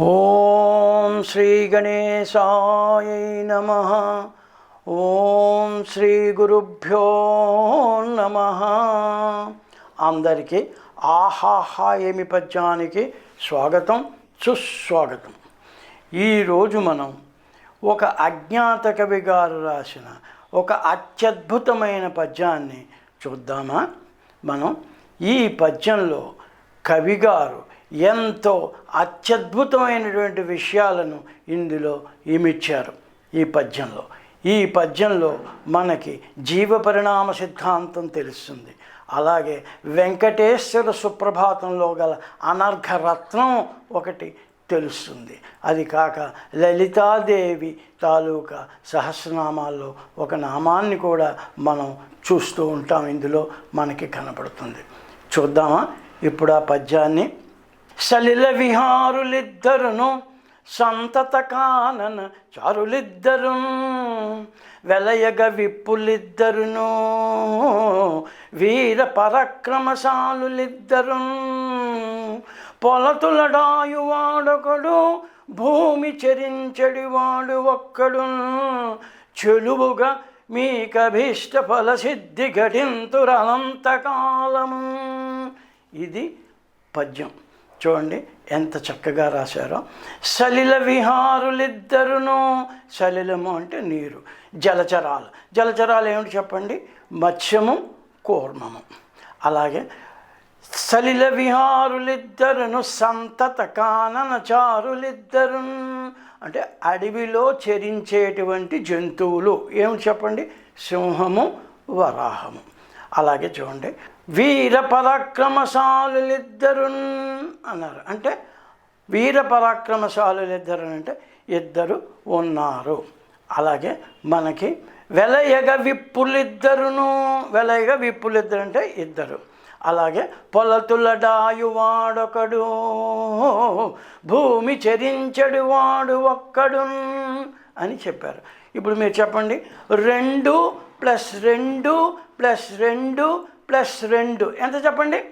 ఓం శ్రీ గణేశాయ నమ. ఓం శ్రీ గురుభ్యో నమ. అందరికీ ఆహాహా ఏమి పద్యానికి స్వాగతం సుస్వాగతం. ఈరోజు మనం ఒక అజ్ఞాత కవి గారు రాసిన ఒక అత్యద్భుతమైన పద్యాన్ని చూద్దామా? మనం ఈ పద్యంలో కవిగారు ఎంతో అత్యద్భుతమైనటువంటి విషయాలను ఇందులో ఇమిచ్చారు ఈ పద్యంలో. ఈ పద్యంలో మనకి జీవ పరిణామ సిద్ధాంతం తెలుస్తుంది. అలాగే వెంకటేశ్వర సుప్రభాతంలో గల అనర్ఘరత్నం ఒకటి తెలుస్తుంది. అది కాక లలితాదేవి తాలూకా సహస్రనామాల్లో ఒక నామాన్ని కూడా మనం చూస్తూ ఉంటాం. ఇందులో మనకి కనపడుతుంది. చూద్దామా? ఇప్పుడు ఆ పద్యాన్ని సలిల విహారులిద్దరును సంతత కానన చారులిద్దరు వెలయగ విప్పులిద్దరును వీర పరక్రమశాలులిద్దరు పొలతులడాయువాడొకడు భూమి చెరించడివాడు ఒక్కడు చెలువుగా మీకభీష్ట ఫల సిద్ధి ఘటింతురనంతకాలము. ఇది పద్యం. చూడండి ఎంత చక్కగా రాశారో. సలిల విహారులిద్దరును సలిలము అంటే నీరు జలచరాలు. జలచరాలు ఏమిటి చెప్పండి? మత్స్యము కూర్మము. అలాగే సలిల విహారులిద్దరును సంతత కాననచారులిద్దరు అంటే అడవిలో చెరించేటువంటి జంతువులు. ఏమిటి చెప్పండి? సింహము వరాహము. అలాగే చూడండి వీర పరాక్రమశాలులిద్దరు అన్నారు. అంటే వీర పరాక్రమశాలులిద్దరు అంటే ఇద్దరు ఉన్నారు. అలాగే మనకి వెలయగ విప్పులిద్దరును వెలయగ విప్పులిద్దరు అంటే ఇద్దరు. అలాగే పొలతులడాయువాడొకడు భూమి చెరించడు వాడు ఒక్కడు అని చెప్పారు. ఇప్పుడు మీరు చెప్పండి. రెండు ప్లస్ రెండు ప్లస్ రెండు ప్లస్ రెండు. ఎంత చెప్పండి?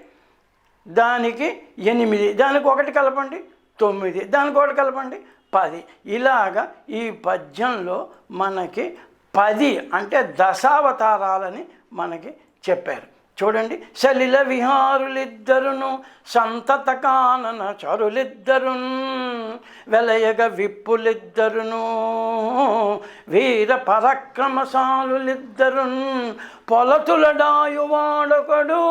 దానికి ఎనిమిది. దానికి ఒకటి కలపండి తొమ్మిది. దానికి ఒకటి కలపండి పది. ఇలాగా ఈ పద్యంలో మనకి పది అంటే దశావతారాలని మనకి చెప్పారు. చూడండి సలిల విహారులిద్దరును సంతత కానన చరులిద్దరున్ వెలయగ విప్పులిద్దరును వీర పరక్రమశాలులిద్దరున్ పొలతులడాయువాడొకడు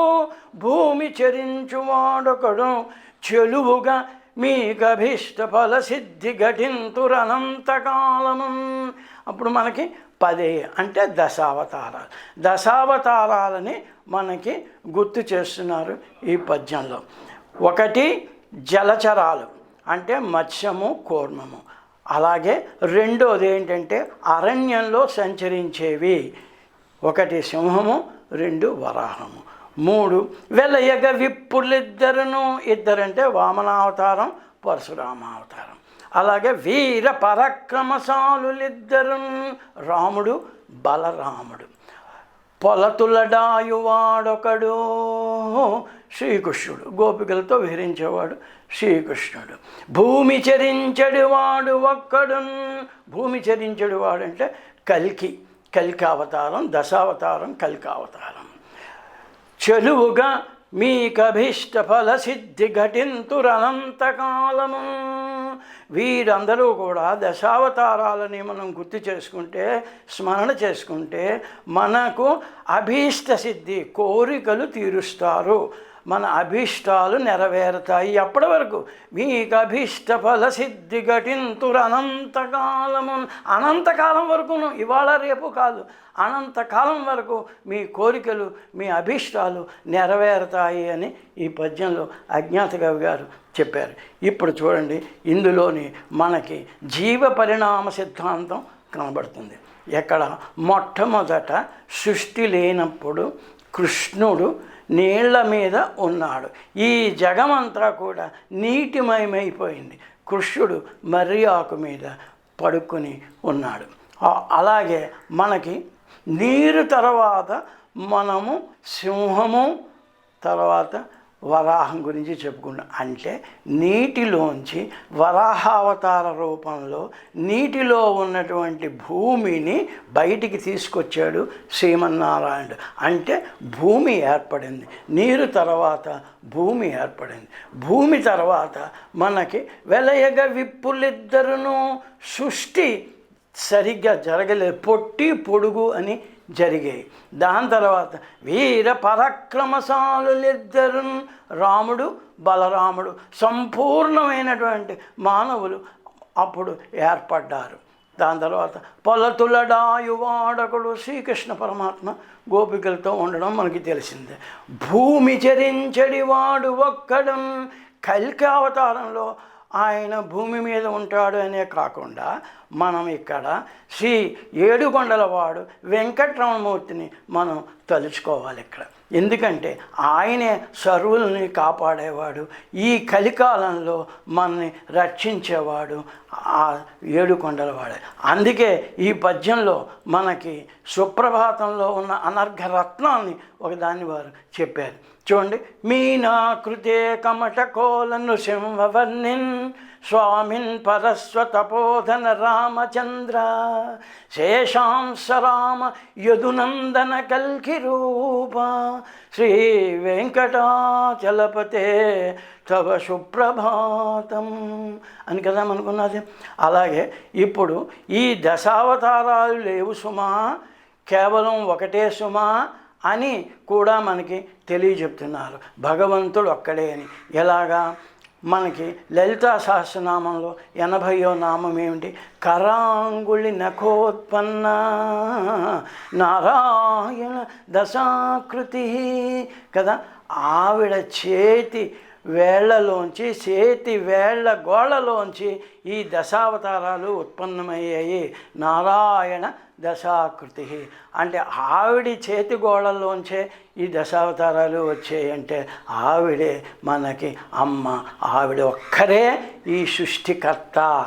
భూమి చెరించువాడొకడు చెలువుగా మీకభీష్ట ఫల సిద్ధి ఘటింతురనంతకాలము అప్పుడు మనకి పది అంటే దశావతారాలు. దశావతారాలని మనకి గుర్తు చేస్తున్నారు ఈ పద్యంలో. ఒకటి జలచరాలు అంటే మత్స్యము కూర్మము. అలాగే రెండోది ఏంటంటే అరణ్యంలో సంచరించేవి. ఒకటి సింహము రెండు వరాహము. మూడు వెలయగ విప్పులిద్దరును ఇద్దరంటే వామనావతారం పరశురామావతారం. అలాగే వీర పరక్రమశాలులిద్దరు. రాముడు బలరాముడు. పొలతులడాయువాడొకడు శ్రీకృష్ణుడు గోపికలతో విహరించేవాడు శ్రీకృష్ణుడు. భూమి చరించడు వాడు ఒక్కడు. భూమి చరించడు వాడంటే కల్కి కల్కి అవతారం దశావతారం కల్కి అవతారం చెలువుగా మీకభీష్ట ఫల సిద్ధి ఘటింతురనంతకాలము వీరందరూ కూడా దశావతారాలని మనం గుర్తు చేసుకుంటే స్మరణ చేసుకుంటే మనకు అభీష్ట సిద్ధి కోరికలు తీరుస్తారు. మన అభీష్టాలు నెరవేరుతాయి ఎప్పటి వరకు. మీకు అభీష్ట ఫల సిద్ధి ఘటింతురు అనంతకాలము అనంతకాలం వరకును ఇవాళ రేపు కాదు. అనంతకాలం వరకు మీ కోరికలు మీ అభీష్టాలు నెరవేరుతాయి అని ఈ పద్యంలో అజ్ఞాత కవి గారు చెప్పారు. ఇప్పుడు చూడండి ఇందులోని మనకి జీవ పరిణామ సిద్ధాంతం కనబడుతుంది. ఎక్కడ? మొట్టమొదట సృష్టి లేనప్పుడు కృష్ణుడు నీళ్ళ మీద ఉన్నాడు. ఈ జగమంతా కూడా నీటిమయమైపోయింది. కృష్ణుడు మర్రి ఆకు మీద పడుకుని ఉన్నాడు. అలాగే మనకి నీరు తర్వాత మనము సింహము తర్వాత వరాహం గురించి చెప్పుకున్నాం అంటే నీటిలోంచి వరాహావతార రూపంలో నీటిలో ఉన్నటువంటి భూమిని బయటికి తీసుకొచ్చాడు శ్రీమన్నారాయణుడు. అంటే భూమి ఏర్పడింది. నీరు తర్వాత భూమి ఏర్పడింది. భూమి తర్వాత మనకి వెలయగ విప్పులిద్దరును సృష్టి సరిగ్గా జరగలేదు పొట్టి పొడుగు అని జరిగాయి. దాని తర్వాత వీర పరాక్రమశాలులిద్దరు రాముడు బలరాముడు సంపూర్ణమైనటువంటి మానవులు అప్పుడు ఏర్పడ్డారు. దాని తర్వాత పొలతులడాయువాడకుడు శ్రీకృష్ణ పరమాత్మ గోపికలతో ఉండడం మనకి తెలిసిందే. భూమి చరించడి వాడు ఒక్కడం కల్కి అవతారంలో ఆయన భూమి మీద ఉంటాడు అనే కాకుండా మనం ఇక్కడ శ్రీ ఏడుకొండలవాడు వెంకట్రమణమూర్తిని మనం తలుచుకోవాలి ఇక్కడ. ఎందుకంటే ఆయనే సర్వుల్ని కాపాడేవాడు ఈ కలికాలంలో మనని రక్షించేవాడు ఆ ఏడుకొండలవాడే అందుకే ఈ పద్యంలో మనకి సుప్రభాతంలో ఉన్న అనర్ఘ రత్నాన్ని ఒకదాన్ని వారు చెప్పారు. చూడండి మీనాకృతే కమట కోలను సింహవర్ణిన్ స్వామిన్ పరస్వతపోధన రామచంద్ర శేషాంశ రామ యదునందన కల్కి రూప శ్రీ వెంకటాచలపతే తవ సుప్రభాతం అని కదా అనుకున్నది అలాగే ఇప్పుడు ఈ దశావతారాలు లేవు సుమా కేవలం ఒకటే సుమా అని కూడా మనకి తెలియజెప్తున్నారు. భగవంతుడు ఒక్కడే అని. ఎలాగా? మనకి లలితా సహస్రనామంలో ఎనభయో నామం ఏమిటి? కరాంగుళి నఖోత్పన్న నారాయణ దశాకృతి కదా? ఆవిడ చేతి వేళ్ళలోంచి చేతి వేళ్ళ గోళ్ళలోంచి ఈ దశావతారాలు ఉత్పన్నమయ్యాయి. నారాయణ దశాకృతి. అంటే ఆవిడి చేతి గోళల్లోంచే ఈ దశావతారాలు వచ్చాయి అంటే ఆవిడే మనకి అమ్మ. ఆవిడ ఒక్కరే ఈ సృష్టికర్త.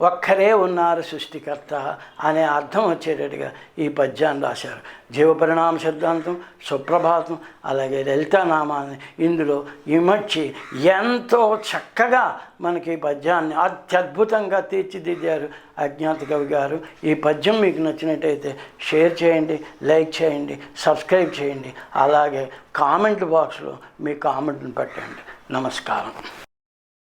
ఒక్కరే ఉన్నారు సృష్టికర్త అనే అర్థం వచ్చేటట్టుగా ఈ పద్యాన్ని రాశారు. జీవపరిణామ సిద్ధాంతం సుప్రభాతం అలాగే లలితానామాన్ని ఇందులో ఇమర్చి ఎంతో చక్కగా మనకి ఈ పద్యాన్ని అత్యద్భుతంగా తీర్చిదిద్దారు అజ్ఞాత కవి గారు. ఈ పద్యం మీకు నచ్చినట్టయితే షేర్ చేయండి లైక్ చేయండి సబ్స్క్రైబ్ చేయండి అలాగే కామెంట్ బాక్స్లో మీ కామెంట్ని పెట్టండి. నమస్కారం.